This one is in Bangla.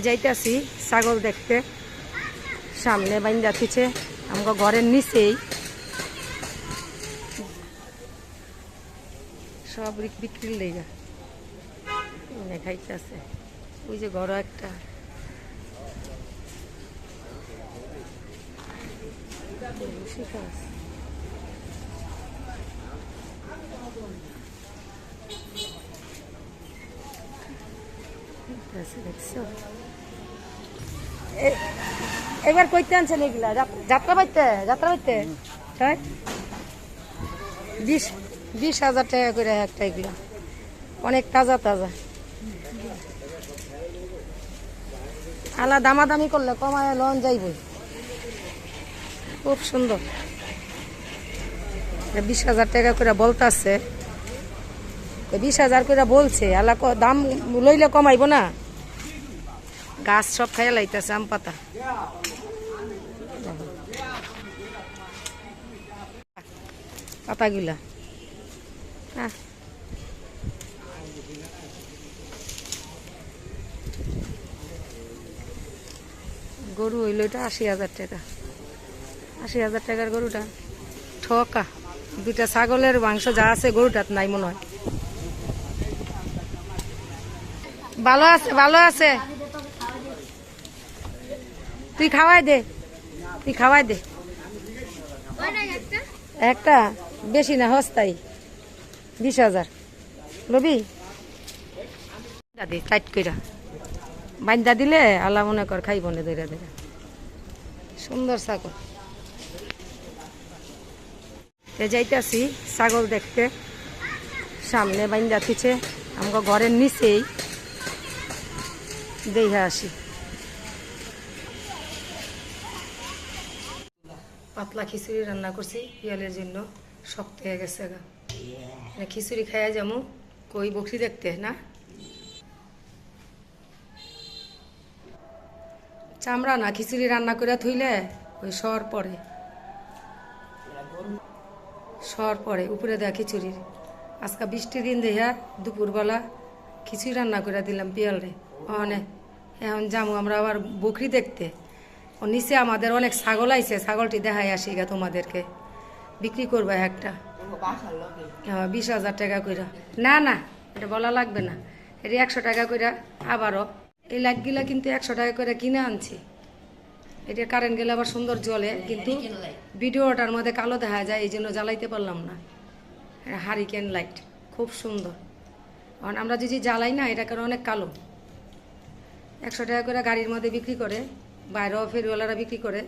যাইতেছি ছাগল দেখতে। সামনে বাইন যাচ্ছে আমাকে ঘরের নিচেই। সব বিক- বিক্রির লেগা। খাইতেছে। ওই যে ঘর একটা। ঠিক আছে ঠিক আছে, দেখছ? এ- এবার কইতে আনছেন এগুলা। যাত্রা বাইতে যাত্রা বাইতে তাই বিশ বিশ হাজার টাকা করে একটা এগুলা। অনেক তাজা তাজা। আলা দামাদামি করলে কমায় লন যাইব খুব সুন্দর। বিশ হাজার টাকা করে বলতাছে। তো বিশ হাজার করে বলছে আলা দাম লইলে কমাইব না। গাছ সব খাইয়া লাইতেছে আম পাতা। পাতাগুলা। গরু হইল এটা আশি হাজার টাকা। আশি হাজার টাকার গরুটা। ঠকা। দুটা ছাগলের মাংস যা আছে গরুটাত নাই মনে হয়। ভালো আছে ভালো আছে। তুই খাওয়াই দে, তুই খাওয়াই দে। একটা? বেশি না হস্তাই বিশ হাজার। লবি দাদি টাইট কইরা। বাইন্দা দিলে আল্লাহ মনে কর খাইব না ধরে ধরে সুন্দর ছাগল। এ যাইতেছি, ছাগল দেখতে। সামনে বাইন্দা থিছে আমাকে ঘরের নিচেই। দেখে আসি। পাতলা খিচুড়ি রান্না করছি পিয়ালের জন্য, শক্ত হয়ে গেছে গা। খিচুড়ি খাইয়া যেমন কই বকরি দেখতে, না? চামড়া না খিচুড়ি রান্না করে থইলে, ওই সর পড়ে। সর পড়ে, উপরে দেয়া খিচুড়ির। আজকে বৃষ্টি দিন দেয়া দুপুরবেলা খিচুড়ি রান্না করে দিলাম পিয়ালরে ওখানে এখন যাব আমরা আবার বকরি দেখতে। ও, নিচে আমাদের অনেক ছাগল আইছে, ছাগলটি দেখাই আসি গা তোমাদেরকে। বিক্রি করবা একটা। হ্যাঁ বিশ হাজার টাকা কইরা। না না, এটা বলা লাগবে না। এটা একশো টাকা কইরা আবারও। এই লাইটগুলা কিন্তু একশো টাকা করে কিনে আনছি। এটা কারেন্ট গেলে আবার সুন্দর জ্বলে, কিন্তু ভিডিওটার মধ্যে কালো দেখা যায় এই জন্য জ্বালাইতে পারলাম না। হারিকেন লাইট খুব সুন্দর। কারণ আমরা যদি জ্বালাই না এটা কারণ অনেক কালো। একশো টাকা করে গাড়ির মধ্যে বিক্রি করে বাইরেও ফেরিওয়ালারা বিক্রি করে।